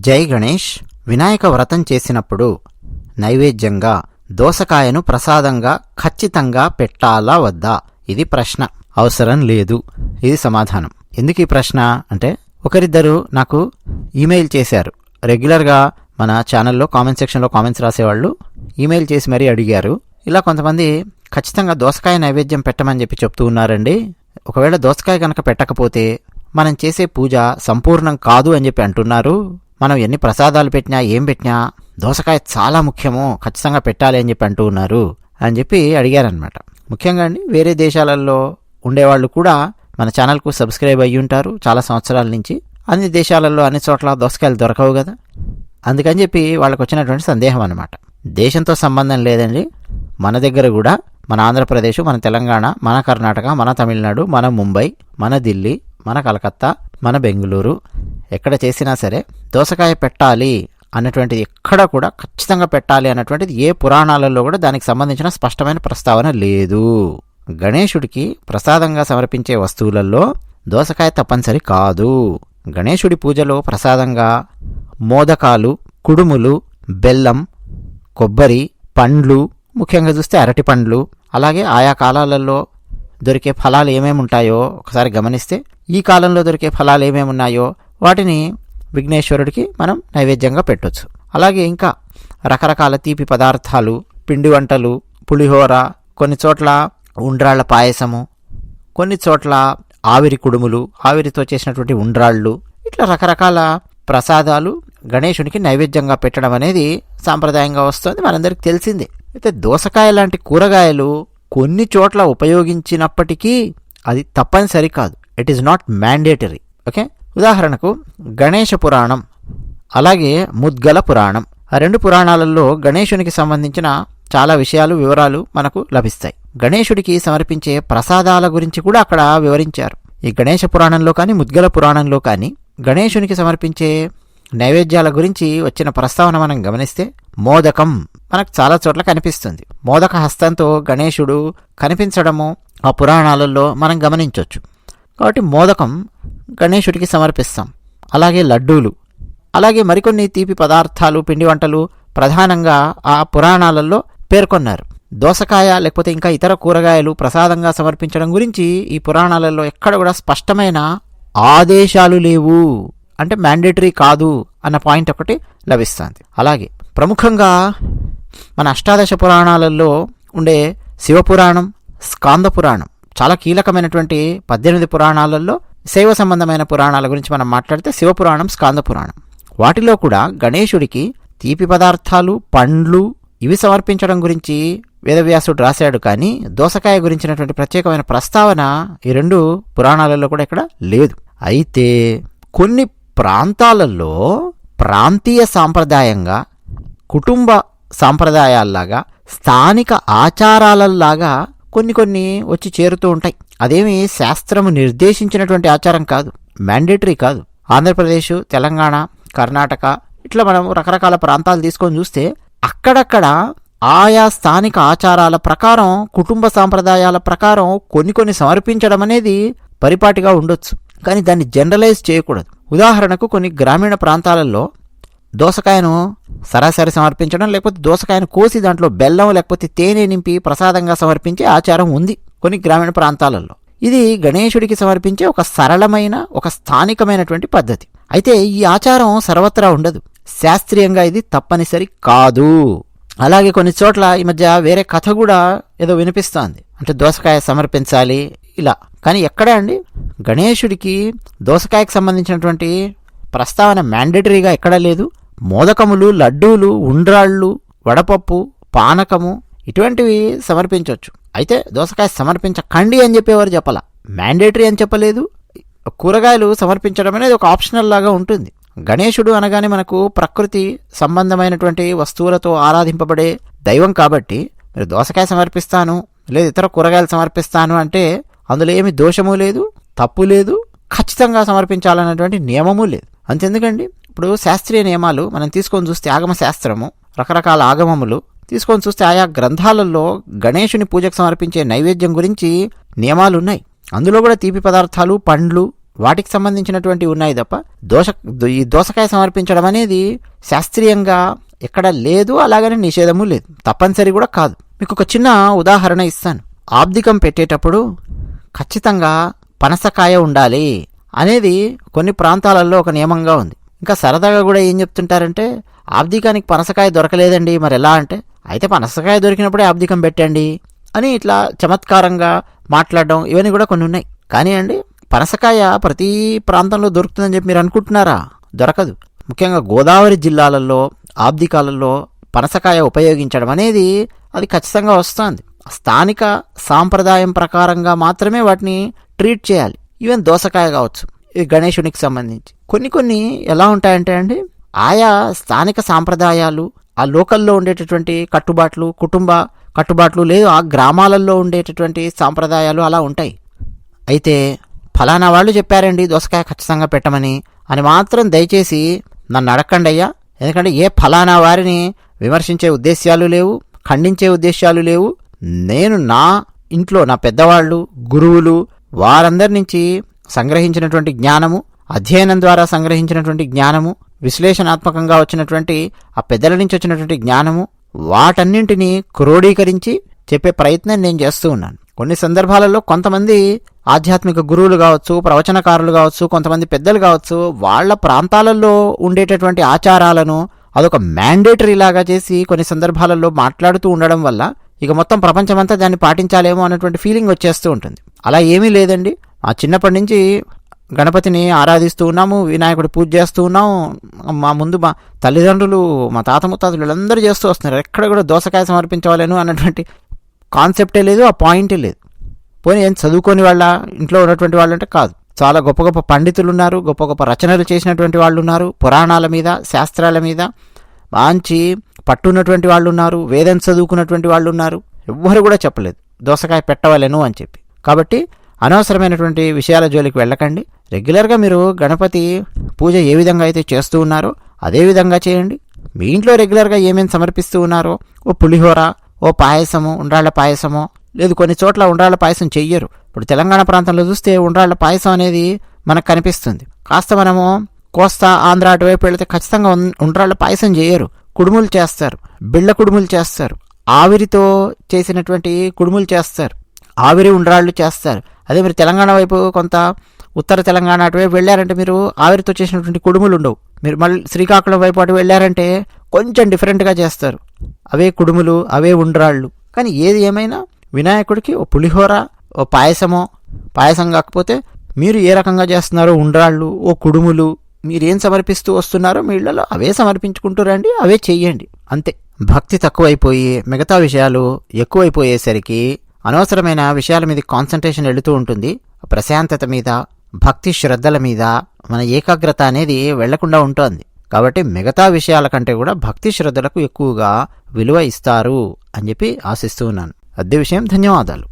జై గణేష్ వినాయక వ్రతం చేసినప్పుడు నైవేద్యంగా దోసకాయను ప్రసాదంగా ఖచ్చితంగా పెట్టాలా వద్దా? ఇది ప్రశ్న. అవసరం లేదు. ఇది సమాధానం. ఎందుకు ఈ ప్రశ్న? అంటే ఒకరిద్దరు నాకు ఈమెయిల్ చేశారు. రెగ్యులర్గా మన ఛానల్లో కామెంట్ సెక్షన్లో కామెంట్స్ రాసేవాళ్ళు ఈమెయిల్ చేసి మరీ అడిగారు. ఇలా కొంతమంది ఖచ్చితంగా దోసకాయ నైవేద్యం పెట్టమని చెప్పి చెప్తూ ఉన్నారండి. ఒకవేళ దోసకాయ కనుక పెట్టకపోతే మనం చేసే పూజ సంపూర్ణం కాదు అని చెప్పి అంటున్నారు. మనం ఎన్ని ప్రసాదాలు పెట్టినా ఏం పెట్టినా దోసకాయ చాలా ముఖ్యము ఖచ్చితంగా పెట్టాలి అని చెప్పి అంటూ ఉన్నారు అని చెప్పి అడిగారనమాట ముఖ్యంగా అండి వేరే దేశాలలో ఉండేవాళ్ళు కూడా మన ఛానల్కు సబ్స్క్రైబ్ అయ్యి ఉంటారు చాలా సంవత్సరాల నుంచి. అన్ని దేశాలలో అన్ని చోట్ల దోసకాయలు దొరకవు కదా. అందుకని చెప్పి వాళ్ళకు వచ్చినటువంటి సందేహం అనమాట దేశంతో సంబంధం లేదండి. మన దగ్గర కూడా మన ఆంధ్రప్రదేశ్ మన తెలంగాణ మన కర్ణాటక మన తమిళనాడు మన ముంబై మన ఢిల్లీ మన కలకత్తా మన బెంగళూరు ఎక్కడ చేసినా సరే దోసకాయ పెట్టాలి అన్నటువంటిది ఎక్కడ కూడా ఖచ్చితంగా పెట్టాలి అన్నటువంటిది ఏ పురాణాలలో కూడా దానికి సంబంధించిన స్పష్టమైన ప్రస్తావన లేదు. గణేశుడికి ప్రసాదంగా సమర్పించే వస్తువులలో దోసకాయ తప్పనిసరి కాదు. గణేశుడి పూజలో ప్రసాదంగా మోదకాలు కుడుములు బెల్లం కొబ్బరి పండ్లు ముఖ్యంగా చూస్తే అరటి పండ్లు అలాగే ఆయా కాలాలలో దొరికే ఫలాలు ఏమేమి ఉంటాయో ఒకసారి గమనిస్తే ఈ కాలంలో దొరికే ఫలాలు ఏమేమి ఉన్నాయో వాటిని విఘ్నేశ్వరుడికి మనం నైవేద్యంగా పెట్టవచ్చు అలాగే ఇంకా రకరకాల తీపి పదార్థాలు పిండి వంటలు పులిహోర కొన్ని చోట్ల ఉండ్రాళ్ళ పాయసము కొన్ని చోట్ల ఆవిరి కుడుములు ఆవిరితో చేసినటువంటి ఉండ్రాళ్ళు ఇట్లా రకరకాల ప్రసాదాలు గణేశునికి నైవేద్యంగా పెట్టడం అనేది సాంప్రదాయంగా వస్తుంది. మనందరికి తెలిసిందే. అయితే దోసకాయ లాంటి కూరగాయలు కొన్ని చోట్ల ఉపయోగించినప్పటికీ అది తప్పనిసరి కాదు. It is not mandatory okay ఉదాహరణకు గణేష పురాణం అలాగే ముద్గల పురాణం. ఆ రెండు పురాణాలలో గణేశునికి సంబంధించిన చాలా విషయాలు వివరాలు మనకు లభిస్తాయి. గణేశుడికి సమర్పించే ప్రసాదాల గురించి కూడా అక్కడ వివరించారు. ఈ గణేష పురాణంలో కానీ ముద్గల పురాణంలో కానీ గణేశునికి సమర్పించే నైవేద్యాల గురించి వచ్చిన ప్రస్తావన మనం గమనిస్తే మోదకం మనకు చాలా చోట్ల కనిపిస్తుంది. మోదక హస్తంతో గణేశుడు కనిపించడము ఆ పురాణాలలో మనం గమనించవచ్చు కాబట్టి మోదకం గణేశుడికి సమర్పిస్తాం. అలాగే లడ్డూలు. అలాగే మరికొన్ని తీపి పదార్థాలు పిండి వంటలు ప్రధానంగా ఆ పురాణాలలో పేర్కొన్నారు. దోసకాయ లేకపోతే ఇంకా ఇతర కూరగాయలు ప్రసాదంగా సమర్పించడం గురించి ఈ పురాణాలలో ఎక్కడ కూడా స్పష్టమైన ఆదేశాలు లేవు. అంటే మ్యాండేటరీ కాదు అన్న పాయింట్ ఒకటి లభిస్తుంది. అలాగే ప్రముఖంగా మన అష్టాదశ పురాణాలలో ఉండే శివపురాణం స్కాంద పురాణం చాలా కీలకమైనటువంటి పద్దెనిమిది పురాణాలలో శైవ సంబంధమైన పురాణాల గురించి మనం మాట్లాడితే శివపురాణం స్కాంద పురాణం వాటిలో కూడా గణేశుడికి తీపి పదార్థాలు పండ్లు ఇవి సమర్పించడం గురించి వేదవ్యాసుడు రాశాడు. కానీ దోసకాయ గురించినటువంటి ప్రత్యేకమైన ప్రస్తావన ఈ రెండు పురాణాలలో కూడా ఇక్కడ లేదు. అయితే కొన్ని ప్రాంతాలలో ప్రాంతీయ సాంప్రదాయంగా కుటుంబ సాంప్రదాయాల్లాగా స్థానిక ఆచారాలలాగా కొన్ని కొన్ని వచ్చి చేరుతూ ఉంటాయి. అదేమి శాస్త్రము నిర్దేశించినటువంటి ఆచారం కాదు. మ్యాండేటరీ కాదు. ఆంధ్రప్రదేశ్ తెలంగాణ కర్ణాటక ఇట్లా మనం రకరకాల ప్రాంతాలు తీసుకొని చూస్తే అక్కడక్కడ ఆయా స్థానిక ఆచారాల ప్రకారం కుటుంబ సాంప్రదాయాల ప్రకారం కొన్ని కొన్ని సమర్పించడం అనేది పరిపాటిగా ఉండొచ్చు. కానీ దాన్ని జనరలైజ్ చేయకూడదు. ఉదాహరణకు కొన్ని గ్రామీణ ప్రాంతాలలో దోసకాయను సరాసరి సమర్పించడం లేకపోతే దోసకాయను కోసి దాంట్లో బెల్లం లేకపోతే తేనె నింపి ప్రసాదంగా సమర్పించే ఆచారం ఉంది కొన్ని గ్రామీణ ప్రాంతాలలో. ఇది గణేశుడికి సమర్పించే ఒక సరళమైన ఒక స్థానికమైనటువంటి పద్ధతి. అయితే ఈ ఆచారం సర్వత్రా ఉండదు. శాస్త్రీయంగా ఇది తప్పనిసరి కాదు. అలాగే కొన్ని చోట్ల ఈ మధ్య వేరే కథ కూడా ఏదో వినిపిస్తోంది. అంటే దోసకాయ సమర్పించాలి ఇలా. కానీ ఎక్కడా అండి? గణేశుడికి దోసకాయకు సంబంధించినటువంటి ప్రస్తావన మ్యాండేటరీగా ఎక్కడా లేదు. మోదకములు లడ్డూలు ఉండ్రాళ్ళు వడపప్పు పానకము ఇటువంటివి సమర్పించవచ్చు అయితే దోసకాయ సమర్పించకండి అని చెప్పేవారు చెప్పాల. మ్యాండేటరీ అని చెప్పలేదు. కూరగాయలు సమర్పించడం అనేది ఒక ఆప్షనల్ లాగా ఉంటుంది. గణేశుడు అనగానే మనకు ప్రకృతి సంబంధమైనటువంటి వస్తువులతో ఆరాధింపబడే దైవం కాబట్టి మీరు దోసకాయ సమర్పిస్తాను లేదు ఇతర కూరగాయలు సమర్పిస్తాను అంటే అందులో ఏమి దోషము లేదు తప్పు లేదు ఖచ్చితంగా సమర్పించాలన్నటువంటి నియమము లేదు. అంతెందుకండి? ఇప్పుడు శాస్త్రీయ నియమాలు మనం తీసుకొని చూస్తే ఆగమ శాస్త్రము రకరకాల ఆగమములు. తీసుకొని చూస్తే ఆయా గ్రంథాలలో గణేషుని పూజకు సమర్పించే నైవేద్యం గురించి నియమాలు ఉన్నాయి. అందులో కూడా తీపి పదార్థాలు పండ్లు వాటికి సంబంధించినటువంటి ఉన్నాయి తప్ప దోశ ఈ దోసకాయ సమర్పించడం అనేది శాస్త్రీయంగా ఎక్కడ లేదు అలాగని నిషేధము లేదు. తప్పనిసరి కూడా కాదు. మీకు ఒక చిన్న ఉదాహరణ ఇస్తాను. ఆబ్దికం పెట్టేటప్పుడు ఖచ్చితంగా పనసకాయ ఉండాలి. అనేది కొన్ని ప్రాంతాలలో ఒక నియమంగా ఉంది. ఇంకా సరదాగా కూడా ఏం చెప్తుంటారంటే ఆబ్దికానికి పనసకాయ దొరకలేదండి మరి ఎలా అంటే అయితే పనసకాయ దొరికినప్పుడే ఆబ్దికం పెట్టండి అని ఇట్లా చమత్కారంగా మాట్లాడడం ఇవన్నీ కూడా కొన్ని ఉన్నాయి. కానీ అండి పనసకాయ ప్రతి ప్రాంతంలో దొరుకుతుందని చెప్పి మీరు అనుకుంటున్నారా? దొరకదు. ముఖ్యంగా గోదావరి జిల్లాలలో ఆబ్దికాలలో పనసకాయ ఉపయోగించడం అనేది అది ఖచ్చితంగా వస్తుంది. స్థానిక సాంప్రదాయం ప్రకారంగా మాత్రమే వాటిని ట్రీట్ చేయాలి. ఈవెన్ దోసకాయ కావచ్చు ఈ గణేశునికి సంబంధించి. కొన్ని కొన్ని ఎలా ఉంటాయంటే అండి ఆయా స్థానిక సాంప్రదాయాలు ఆ లోకల్లో ఉండేటటువంటి కట్టుబాట్లు కుటుంబ కట్టుబాట్లు లేదు ఆ గ్రామాలలో ఉండేటటువంటి సాంప్రదాయాలు అలా ఉంటాయి. అయితే ఫలానా వాళ్ళు చెప్పారండి దోసకాయ ఖచ్చితంగా పెట్టమని. అని మాత్రం దయచేసి నన్ను అడగండి అయ్యా. ఎందుకంటే ఏ ఫలానా వారిని విమర్శించే ఉద్దేశ్యాలు లేవు ఖండించే ఉద్దేశాలు లేవు. నేను నా ఇంట్లో నా పెద్దవాళ్ళు గురువులు వారందరి నుంచి సంగ్రహించినటువంటి జ్ఞానము అధ్యయనం ద్వారా సంగ్రహించినటువంటి జ్ఞానము విశ్లేషణాత్మకంగా వచ్చినటువంటి ఆ పెద్దల నుంచి వచ్చినటువంటి జ్ఞానము వాటన్నింటినీ క్రోడీకరించి చెప్పే ప్రయత్నం నేను చేస్తూ ఉన్నాను. కొన్ని సందర్భాలలో కొంతమంది ఆధ్యాత్మిక గురువులు కావచ్చు ప్రవచనకారులు కావచ్చు కొంతమంది పెద్దలు కావచ్చు వాళ్ళ ప్రాంతాలలో ఉండేటటువంటి ఆచారాలను అదొక మ్యాండేటరీ లాగా చేసి కొన్ని సందర్భాలలో మాట్లాడుతూ ఉండడం వల్ల ఇక మొత్తం ప్రపంచమంతా దాన్ని పాటించాలేమో అన్నటువంటి ఫీలింగ్ వచ్చేస్తూ ఉంటుంది. అలా ఏమీ లేదండి. ఆ చిన్నప్పటి నుంచి గణపతిని ఆరాధిస్తూ ఉన్నాము వినాయకుడు పూజ చేస్తూ ఉన్నాము. మా ముందు మా తల్లిదండ్రులు మా తాత ముత్తాతలు వీళ్ళందరూ చేస్తూ వస్తున్నారు. ఎక్కడ కూడా దోసకాయ సమర్పించవాలేను అన్నటువంటి కాన్సెప్టే లేదు ఆ పాయింటే లేదు. పోనీ ఏం చదువుకొని వాళ్ళ ఇంట్లో ఉన్నటువంటి వాళ్ళు అంటే కాదు. చాలా గొప్ప గొప్ప పండితులు ఉన్నారు గొప్ప గొప్ప రచనలు చేసినటువంటి వాళ్ళు ఉన్నారు పురాణాల మీద శాస్త్రాల మీద మంచి పట్టున్నటువంటి వాళ్ళు ఉన్నారు వేదం చదువుకున్నటువంటి వాళ్ళు ఉన్నారు ఎవ్వరు కూడా చెప్పలేదు. దోసకాయ పెట్టవలేను అని చెప్పి. కాబట్టి అనవసరమైనటువంటి విషయాల జోలికి వెళ్ళకండి. రెగ్యులర్గా మీరు గణపతి పూజ ఏ విధంగా అయితే చేస్తూ ఉన్నారో అదే విధంగా చేయండి. మీ ఇంట్లో రెగ్యులర్గా ఏమేమి సమర్పిస్తూ ఉన్నారో ఓ పులిహోర ఓ పాయసము ఉండ్రాళ్ళ పాయసమో లేదు కొన్ని చోట్ల ఉండ్రాళ్ళ పాయసం చెయ్యరు. ఇప్పుడు తెలంగాణ ప్రాంతంలో చూస్తే ఉండ్రాళ్ళ పాయసం అనేది మనకు కనిపిస్తుంది. కాస్త మనము కోస్తా ఆంధ్ర అటువైపు వెళితే ఖచ్చితంగా ఉన్- ఉండ్రాళ్ళ పాయసం చేయరు కుడుములు చేస్తారు బిళ్ళ కుడుములు చేస్తారు ఆవిరితో చేసినటువంటి కుడుములు చేస్తారు ఆవిరి ఉండ్రాళ్ళు చేస్తారు. అదే మీరు తెలంగాణ వైపు కొంత ఉత్తర తెలంగాణ అటువైపు వెళ్ళారంటే మీరు ఆవిరితో చేసినటువంటి కుడుములు ఉండవు. మీరు మళ్ళీ శ్రీకాకుళం వైపు అటు వెళ్ళారంటే కొంచెం డిఫరెంట్గా చేస్తారు. అవే కుడుములు అవే ఉండ్రాళ్ళు. కానీ ఏది ఏమైనా వినాయకుడికి ఓ పులిహోర ఓ పాయసమో పాయసం కాకపోతే మీరు ఏ రకంగా చేస్తున్నారో ఉండ్రాళ్ళు ఓ కుడుములు మీరు ఏం సమర్పిస్తూ వస్తున్నారో మీ ఇళ్ళలో అవే సమర్పించుకుంటూ రండి అవే చెయ్యండి. అంతే. భక్తి తక్కువైపోయి మిగతా విషయాలు ఎక్కువైపోయేసరికి అనవసరమైన విషయాల మీద కాన్సన్ట్రేషన్ వెళుతూ ఉంటుంది. ప్రశాంతత మీద భక్తి శ్రద్ధల మీద మన ఏకాగ్రత అనేది వెళ్ళకుండా ఉంటుంది. కాబట్టి మిగతా విషయాల కంటే కూడా భక్తి శ్రద్ధలకు ఎక్కువగా విలువ ఇస్తారు అని చెప్పి ఆశిస్తూ ఉన్నాను. అద్దె విషయం ధన్యవాదాలు.